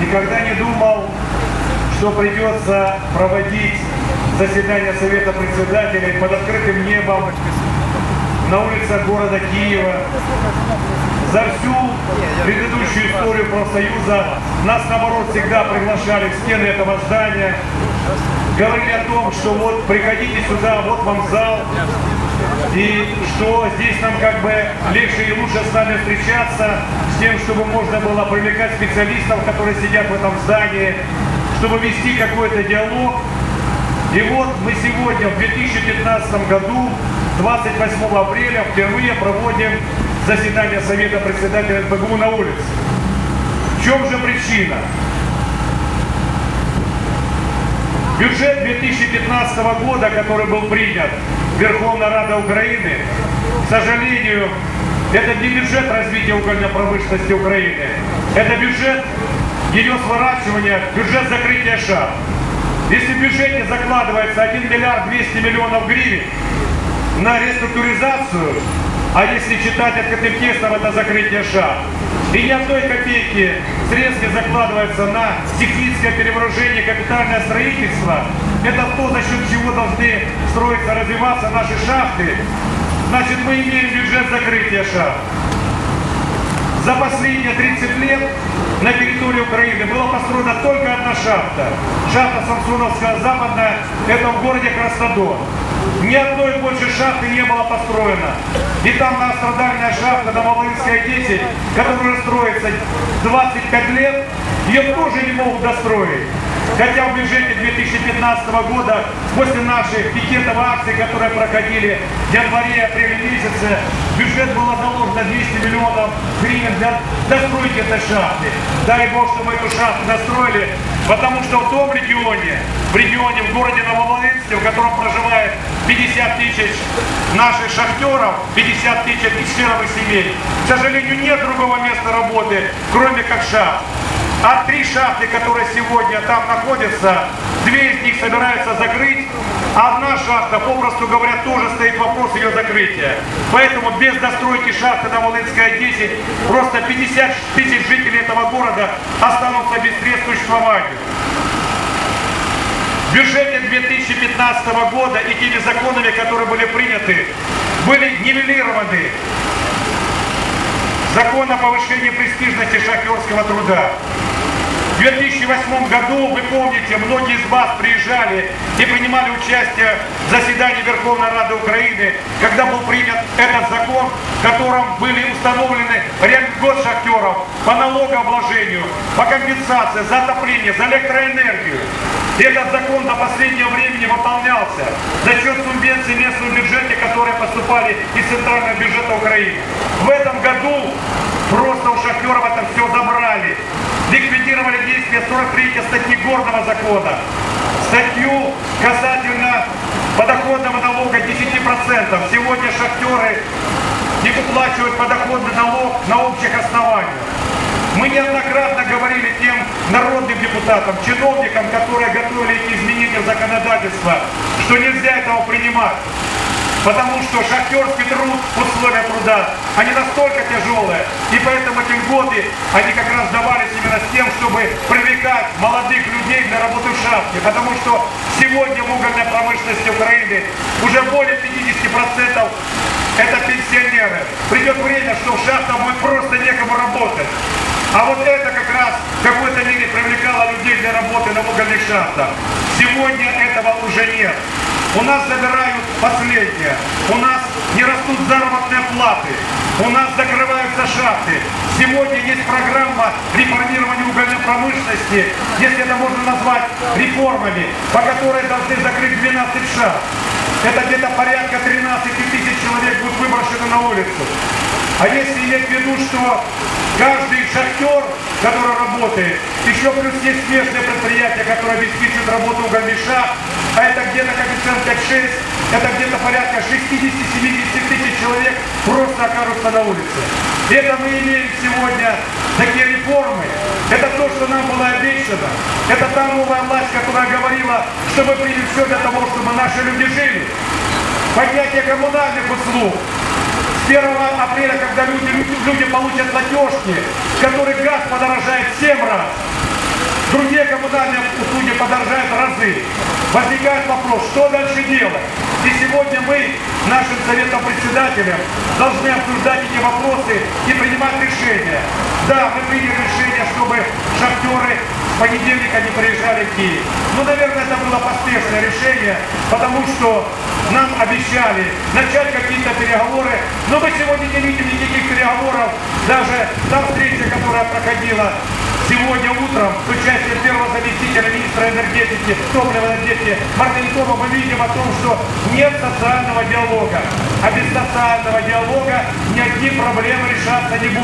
Никогда не думал, что придется проводить заседание Совета председателей под открытым небом на улицах города Киева. За всю предыдущую историю профсоюза нас, наоборот, всегда приглашали в стены этого здания, говорили о том, что вот приходите сюда, вот вам зал, и что здесь нам как бы легче и лучше с нами встречаться, с тем, чтобы можно было привлекать специалистов, которые сидят в этом здании, чтобы вести какой-то диалог. И вот мы сегодня, в 2015 году, 28 апреля, впервые проводим заседание Совета председателя НПГУ на улице. В чем же причина? Бюджет 2015 года, который был принят Верховной Радой Украины, к сожалению, это не бюджет развития угольной промышленности Украины, это бюджет ее сворачивания, бюджет закрытия шахт. Если в бюджете закладывается 1 миллиард 200 миллионов гривен на реструктуризацию, а если читать открытым текстом, это закрытие шахт, и ни одной копейки средств не закладывается на техническое перевооружение, капитальное строительство, это то, за счет чего должны строиться, развиваться наши шахты, значит мы имеем бюджет закрытия шахт. За последние 30 лет на территории Украины была построена только одна шахта. Шахта Самсоновская западная, это в городе Краснодар. Ни одной больше шахты не было построено. И там многострадальная шахта Новолынская 10, которая строится 25 лет, ее тоже не могут достроить. Хотя в бюджете 2015 года, после наших пикетов акций, которые проходили в январе-апреле месяце, бюджет было заложено 200 миллионов гривен для достройки этой шахты. Дай Бог, что мы эту шахту достроили, потому что в том регионе, в регионе, в городе Нововолынске, в котором проживает 50 тысяч наших шахтеров, 50 тысяч членов семей, к сожалению, нет другого места работы, кроме как шахт. А три шахты, которые сегодня там находятся, две из них собираются закрыть, а одна шахта, попросту говоря, тоже стоит вопрос ее закрытия. Поэтому без достройки шахты на Волынская 10 просто 50 тысяч жителей этого города останутся без средств к существованию. В бюджете 2015 года и теми законами, которые были приняты, были нивелированы закон о повышении престижности шахтерского труда. В 2008 году, вы помните, многие из вас приезжали и принимали участие в заседании Верховной Рады Украины, когда был принят этот закон, в котором были установлены год шахтеров по налогообложению, по компенсации за отопление, за электроэнергию. Этот закон до последнего времени выполнялся за счет субвенций местного бюджета, которые поступали из центрального бюджета Украины. В этом году просто у шахтеров это все забрали ликвидировали действие 43 статьи горного закона, статью касательно подоходного налога 10%. Сегодня шахтеры не выплачивают подоходный налог на общих основаниях. Мы неоднократно говорили тем народным депутатам, чиновникам, которые готовили эти изменения в законодательство, что нельзя этого принимать. Потому что шахтерский труд, условия труда, они настолько тяжелые. И поэтому эти годы, они как раз давались именно с тем, чтобы привлекать молодых людей для работы в шахте. Потому что сегодня в угольной промышленности Украины уже более 50% это пенсионеры. Придет время, что в шахтах будет просто некому работать. А вот это как раз в какой-то мере привлекало людей для работы на угольных шахтах. Сегодня этого уже нет. У нас забирают последнее. У нас не растут заработные платы. У нас закрываются шахты. Сегодня есть программа реформирования угольной промышленности, если это можно назвать реформами, по которой должны закрыть 12 шахт. Это где-то порядка 13 тысяч человек будут выброшены на улицу. А если иметь в виду, что каждый шахтер, который работает, еще плюс есть смежные предприятия, которые обеспечивают работу угольных а это где-то коэффициент 5-6, это где-то порядка 60-70 тысяч человек просто окажутся на улице. Это мы имеем сегодня такие реформы. Это то, что нам было обещано. Это та новая власть, которая говорила, что мы примем все для того, чтобы наши люди жили. Поднятие коммунальных услуг, 1 апреля, когда люди, люди получат платежки, в которых газ подорожает в 7 раз, другие коммунальные услуги подорожают разы. Возникает вопрос, что дальше делать? И сегодня мы, нашим советом председателям, должны обсуждать эти вопросы и принимать решения. Да, мы приняли решение, чтобы шахтеры с понедельника не приезжали в Киев. Ну, наверное, это было поспешное решение, потому что нам обещали начать какие-то переговоры, но мы сегодня не видим никаких переговоров. Даже та встреча, которая проходила сегодня утром с участием первого заместителя министра энергетики, топливной энергетики Мартынкова, мы видим о том, что нет социального диалога. А без социального диалога никакие проблемы решаться не будут.